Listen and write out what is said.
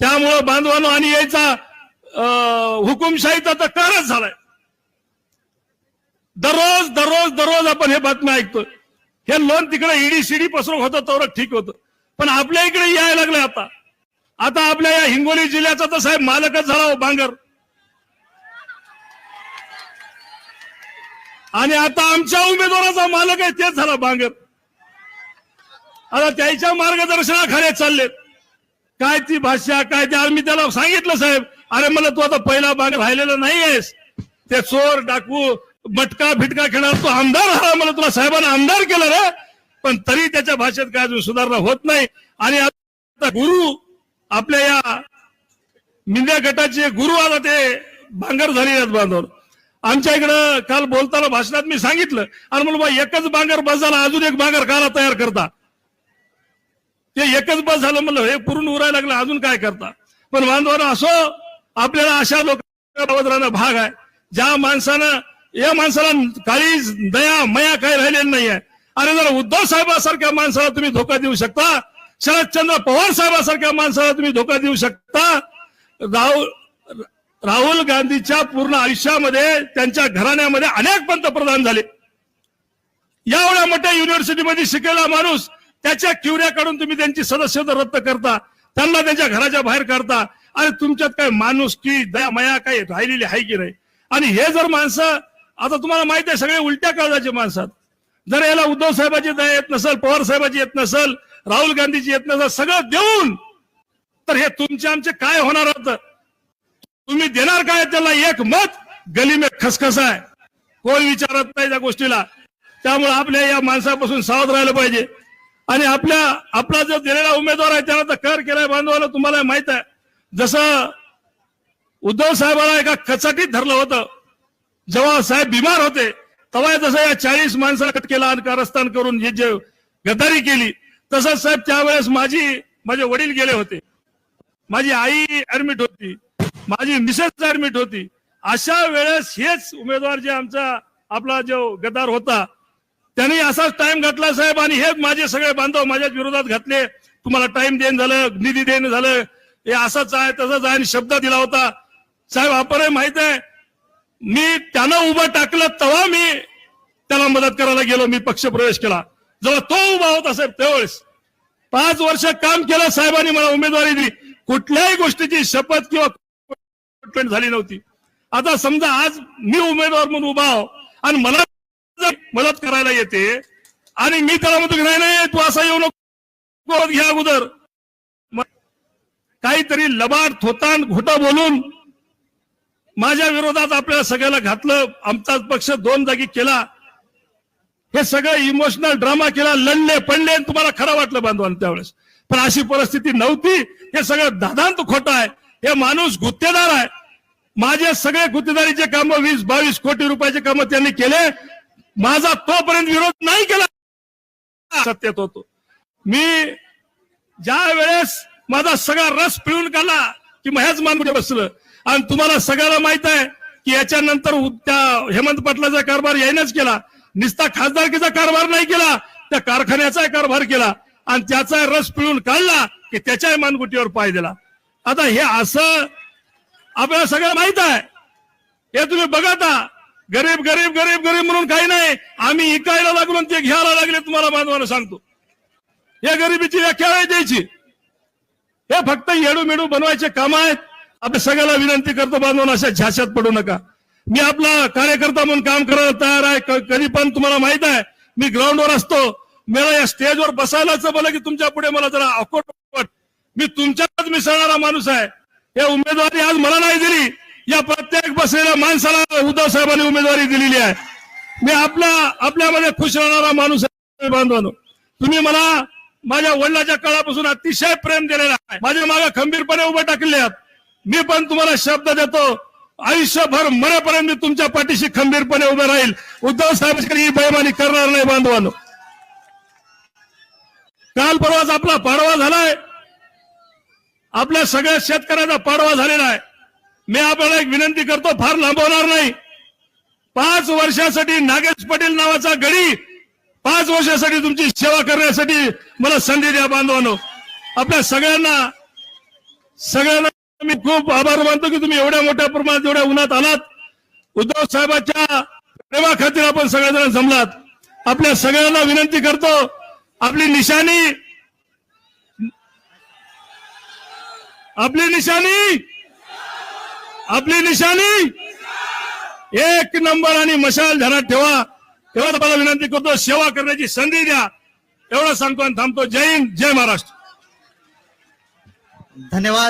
त्यामुळं बांधवानो आणि यायचा अं, हुकुमशाहीचा तर कारच झालाय. दररोज दररोज दररोज आपण हे बातम्या ऐकतो हे लोन तिकडे ईडी शिडी पसरून होतं तेवढं ठीक होतं. पण आपल्या इकडे यायला लागलं आता. आता आपल्या या हिंगोली जिल्ह्याचा तर साहेब मालकच झाला हो बांगर. आणि आता आमच्या उमेदवाराचा मालक आहे तेच झाला बांगर. आता त्याच्या मार्गदर्शनाखाली चाललेत. काय ती भाषा काय ते? आज मी त्याला सांगितलं साहेब. अरे मला तू आता पहिला भाग राहिलेला नाही आहेस ते चोर डाकू मटका फिटका खेळणार तो आमदार झाला मला तुला साहेबांना आमदार केलं रे. पण तरी त्याच्या भाषेत काय अजून सुधारणा होत नाही. आणि आता गुरु आपल्या या मिंद्या गटाचे गुरु आता ते भांगर झाले आहेत बांधवर आमच्या इकडं काल बोलताना भाषणात मी सांगितलं. आणि म्हणलं बा एकच बांगर बस अजून एक बांगर काला तयार करता. ते एकच बस झालं म्हणलं हे पुरून उरायला लागलं अजून काय करता? पण बांधवांना असो आपल्याला अशा लोकांना भाग आहे. ज्या माणसानं या माणसाला काही दया मया काही राहिलेली नाही आहे अरे जर उद्धव साहेबासारख्या माणसाला तुम्ही धोका देऊ शकता शरदचंद्र पवार साहेबासारख्या माणसाला तुम्ही धोका देऊ शकता राहुल राहुल गांधीच्या पूर्ण आयुष्यामध्ये त्यांच्या घराण्यामध्ये अनेक पंतप्रधान झाले. एवढ्या मोठ्या युनिव्हर्सिटीमध्ये शिकलेला माणूस त्याच्या किवऱ्याकडून तुम्ही त्यांची सदस्यता रद्द करता त्यांना त्यांच्या घराच्या बाहेर काढता. आणि तुमच्यात काय माणूस की दया मया काही राहिलेली आहे की नाही? आणि हे जर माणसं आता तुम्हाला माहिती आहे सगळे उलट्या काळजाचे माणसात. जर याला उद्धव साहेबाची दया येत नसेल पवार साहेबाची येत नसेल राहुल गांधीची येत नसेल सगळं देऊन तर हे तुमचे आमचे काय होणार होतं? तुम्ही देणार काय त्याला एक मत? गली में खसखस आहे. कोण विचारत नाही त्या गोष्टीला. त्यामुळे आपल्या या माणसापासून सावध राहिलं पाहिजे. आणि आपल्या आपला जो दिलेला उमेदवार आहे त्याला तर कर केलाय बांधवाला तुम्हाला माहीत आहे. जसं उद्धव साहेबाला एका कचाटीत धरलं होतं. जेव्हा साहेब बिमार होते तेव्हा जसं या चाळीस माणसाला कट केला आणि कारस्थान करून जे जे गद्दारी केली तसंच साहेब त्यावेळेस माझी माझे वडील गेले होते. माझी आई ऍडमिट होती. माझी मिसेस ऍडमिट होती. अशा वेळेस हेच उमेदवार जे आमचा आपला जो गद्दार होता त्यांनी असाच टाइम घातला साहेब आणि हेच माझे सगळे बांधव माझ्याच विरोधात घातले. तुम्हाला टाइम देणं झालं निधी देणं झालं. हे असंच आहे तसंच आहे आणि शब्द दिला होता. साहेब आपणही माहीत आहे मी त्यानं उभं टाकलं तेव्हा मी त्याला मदत करायला गेलो मी पक्ष प्रवेश केला. जेव्हा तो उभा होता साहेब त्यावेळेस. पाच वर्ष काम केलं साहेबांनी मला उमेदवारी दिली. कुठल्याही गोष्टीची शपथ किंवा झाली नव्हती. आता समजा आज मी उमेदवार म्हणून उभा आहो आणि मला मदत करायला येते. आणि मी त्याला म्हणतो की नाही नाही तू असा येऊ नको घ्या अगोदर. काहीतरी लबाड थोतान घोटा बोलून माझ्या विरोधात आपल्याला सगळ्याला घातलं. आमचाच पक्ष दोन जागी केला. हे सगळं इमोशनल ड्रामा केला. लढले पडले आणि तुम्हाला खरं वाटलं बांधवान त्यावेळेस. पण अशी परिस्थिती नव्हती. हे सगळं दादांत खोटं आहे. हे माणूस गुत्तेदार आहे. माझे सगळे गुत्तेदारीचे काम वीस बावीस कोटी रुपयाचे काम त्यांनी केले. माझा तोपर्यंत विरोध नाही केला. सत्तेत होतो. मी ज्या वेळेस माझा सगळा रस पिळून काढला की मग ह्याच मानपुढे बसलं. आणि तुम्हाला सगळ्याला माहीत आहे की याच्यानंतर उ- त्या हेमंत पाटलाचा कारभार यायनच केला. निस्ता खासदारकीचा कारभार नाही केला त्या कारखान्याचा कारभार केला. आणि त्याचा रस पिळून काढला की त्याच्याही मानगुटीवर पाय दिला. आता हे असं आपल्याला सगळं माहीत आहे. हे तुम्ही बघा आता. गरीब गरीब गरीब गरीब म्हणून काही नाही. आम्ही इकायला लागलो ते घ्यायला लागले तुम्हाला बांधवाला सांगतो. या गरिबीची व्याख्या आहे द्यायची. हे फक्त येडू मेडू बनवायचे काम आहेत. आपण सगळ्याला विनंती करतो बांधून अशा झाशात पडू नका. मी आपला कार्यकर्ता म्हणून काम करायला तयार आहे. कधी पण तुम्हाला माहीत आहे मी ग्राउंडवर असतो. मला या स्टेजवर बसायलाच बोला की तुमच्यापुढे मला जरा अकोट मी तुमच्यात मिसळणारा माणूस आहे. हे उमेदवारी आज मला नाही दिली. या प्रत्येक बसलेल्या माणसाला उद्धव साहेबांनी उमेदवारी दिलेली आहे. मी आपला आपल्यामध्ये खुश राहणारा माणूस आहे बांधवानो. तुम्ही मला माझ्या वडिलाच्या काळापासून अतिशय प्रेम दिलेला आहे. माझे मागे खंबीरपणे उभे टाकले मी पण तुम्हाला शब्द देतो आयुष्यभर मरेपर्यंत मी तुमच्या पाठीशी खंबीरपणे उभे राहील. उद्धव साहेब ही बेमानी करणार नाही बांधवानो. काल परवाच आपला पाडवा झालाय. आपल्या सगळ्या शेतकऱ्याचा पाडवा झालेला आहे. मी आपल्याला एक विनंती करतो फार लांबवणार नाही. पाच वर्षासाठी नागेश पटेल नावाचा गडी पाच वर्षासाठी तुमची सेवा करण्यासाठी मला संधी द्या बांधवानो. आपल्या सगळ्यांना सगळ्यांना मी खूप आभार मानतो की तुम्ही एवढ्या मोठ्या प्रमाणात एवढ्या उन्हात आलात. उद्धव साहेबांच्या प्रेमा खातीर आपण सगळ्याजण जमलात. आपल्या सगळ्यांना विनंती करतो आपली निशाणी आपली निशाणी आपली निशाणी? एक नंबर आणि मशाल ध्यानात ठेवा. तेव्हा तुम्हाला विनंती करतो सेवा करण्याची संधी द्या. एवढं सांगतो आणि थांबतो. जय हिंद जय महाराष्ट्र. धन्यवाद.